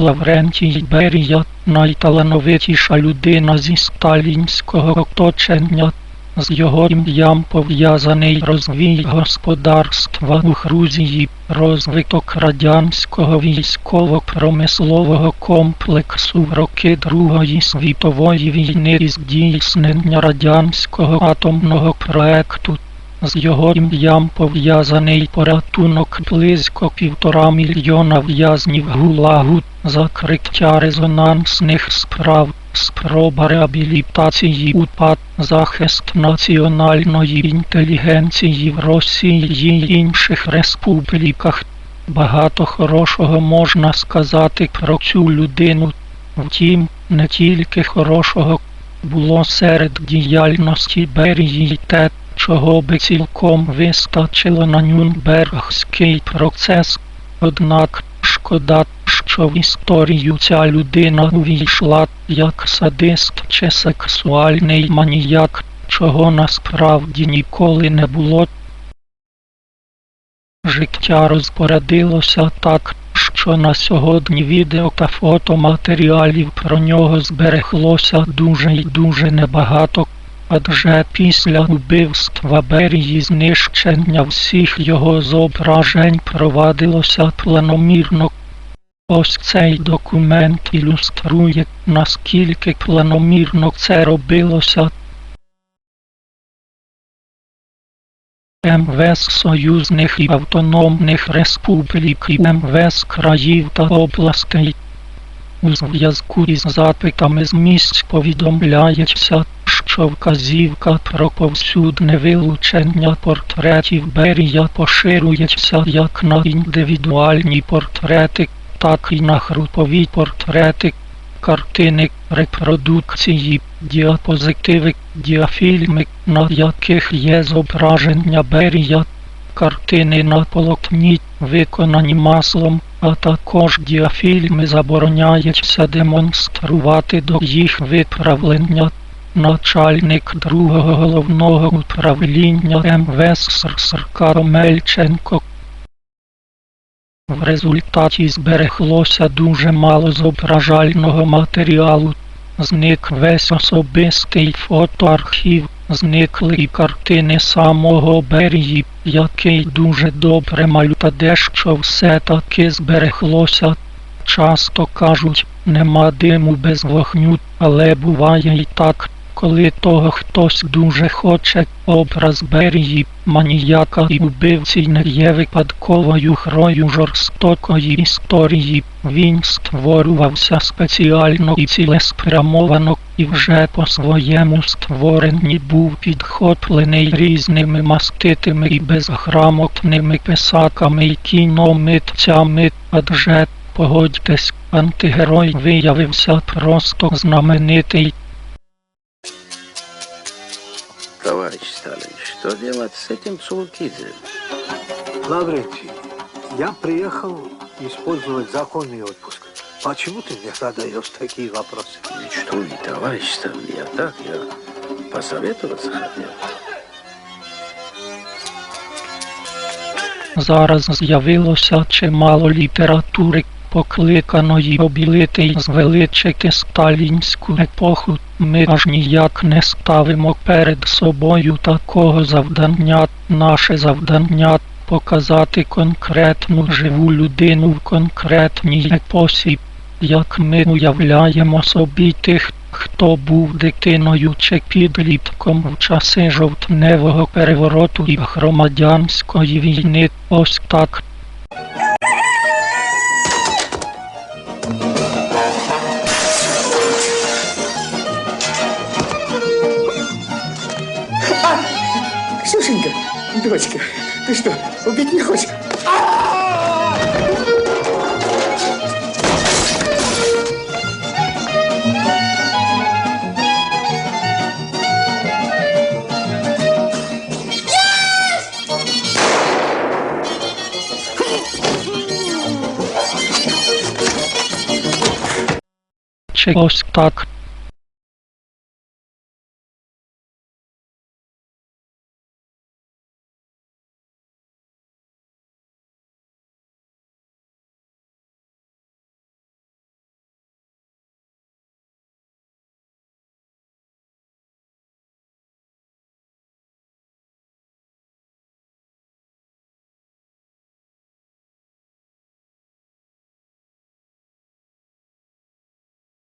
Лаврентій Берія найталановитіша людина зі сталінського оточення. З його ім'ям пов'язаний розвій господарства у Грузії, розвиток радянського військово-промислового комплексу в роки Другої світової війни і здійснення радянського атомного проекту. З його ім'ям пов'язаний порятунок близько півтора мільйона в'язнів ГУЛАГу, закриття резонансних справ, спроба реабілітації УПА, захист національної інтелігенції в Росії й інших республіках. Багато хорошого можна сказати про цю людину. Втім, не тільки хорошого було серед діяльності Берії те, чого би цілком вистачило на Нюрнбергський процес. Однак шкода, що в історію ця людина увійшла як садист чи сексуальний маніяк, чого насправді ніколи не було. Життя розпорядилося так, що на сьогодні відео та фотоматеріалів про нього збереглося дуже й дуже небагато. Адже після убивства Берії знищення всіх його зображень провадилося планомірно. Ось цей документ ілюструє, наскільки планомірно це робилося. МВС союзних і автономних республік і МВС країв та областей. У зв'язку із запитами з місць повідомляється, що вказівка про повсюдне вилучення портретів Берія поширюється як на індивідуальні портрети, так і на групові портрети, картини, репродукції, діапозитиви, діафільми, на яких є зображення Берія, картини на полотні, виконані маслом, а також діафільми забороняється демонструвати до їх виправлення. Начальник другого головного управління МВС СРСР Каромельченко. В результаті збереглося дуже мало зображального матеріалу. Зник весь особистий фотоархів, зникли і картини самого Берії, який дуже добре малює та дещо все-таки збереглося. Часто кажуть, нема диму без вогню, але буває і так, коли того хтось дуже хоче, образ Берії, маніяка і убивці не є випадковою грою жорстокої історії. Він створювався спеціально і цілеспрямовано, і вже по-своєму створенні був підхоплений різними маститими і безграмотними писаками і кіномитцями, адже Погодьтесь, антигерой виявився просто знаменитий Товарищ Сталин, что делать с этим Цулукидзе? Лаврентий, я приехал использовать законный отпуск. Почему ты мне задаешь такие вопросы? Ну Что вы, товарищ Сталин, я так, я посоветоваться хотел. Зараз з'явилося чимало літератури, покликаної обілити й звеличити сталінську епоху. ми аж ніяк не ставимо перед собою такого завдання. Наше завдання показати конкретну живу людину в конкретній епосі, як ми уявляємо собі тих, хто був дитиною чи підлітком в часи жовтневого перевороту і громадянської війни. Ось так дочка, ты что, убить не хочешь? ось так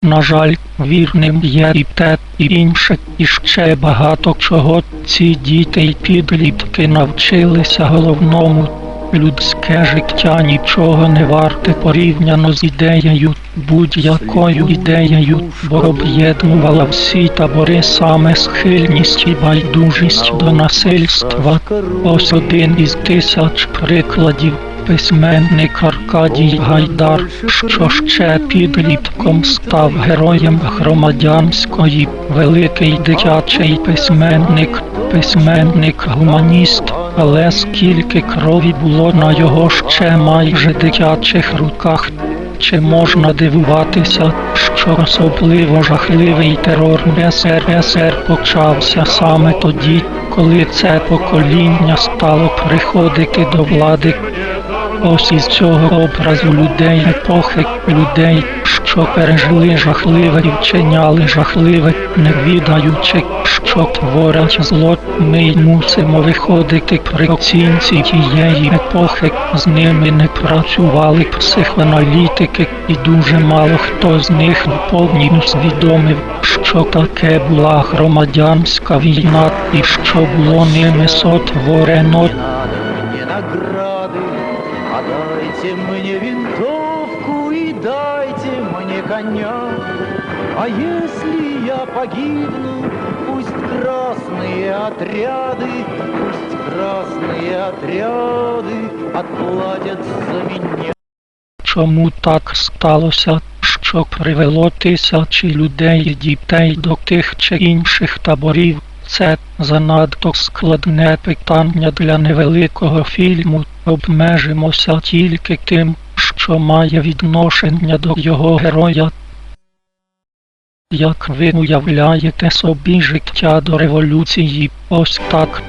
на жаль, вірним є і те, і інше, і ще багато чого ці діти й підлітки навчилися головному. Людське життя нічого не варте порівняно з ідеєю, будь-якою ідеєю, бо об'єднувала всі табори саме схильність і байдужість до насильства. Ось один із тисяч прикладів. Письменник Аркадій Гайдар, що ще підлітком став героєм громадянської, великий дитячий письменник, письменник гуманіст, але скільки крові було на його ще майже дитячих руках. Чи можна дивуватися, що особливо жахливий терор СРСР почався саме тоді, коли це покоління стало приходити до влади? Ось із цього образу людей епохи, людей, що пережили жахливе і вчиняли жахливе, не відаючи, що творять зло, ми й мусимо виходити при оцінці тієї епохи. З ними не працювали психоаналітики, і дуже мало хто з них повністю усвідомив, що таке була громадянська війна і що було ними сотворено. награды, а дайте мне винтовку и дайте мне коня. А если я погибну, пусть красные отряды, пусть красные отряды отплатят за меня. Чому так сталося, що привело тисячі людей і дітей до тих чи інших таборів? Це занадто складне питання для невеликого фільму. Обмежимося тільки тим, що має відношення до його героя. Як ви уявляєте собі життя до революції, ось так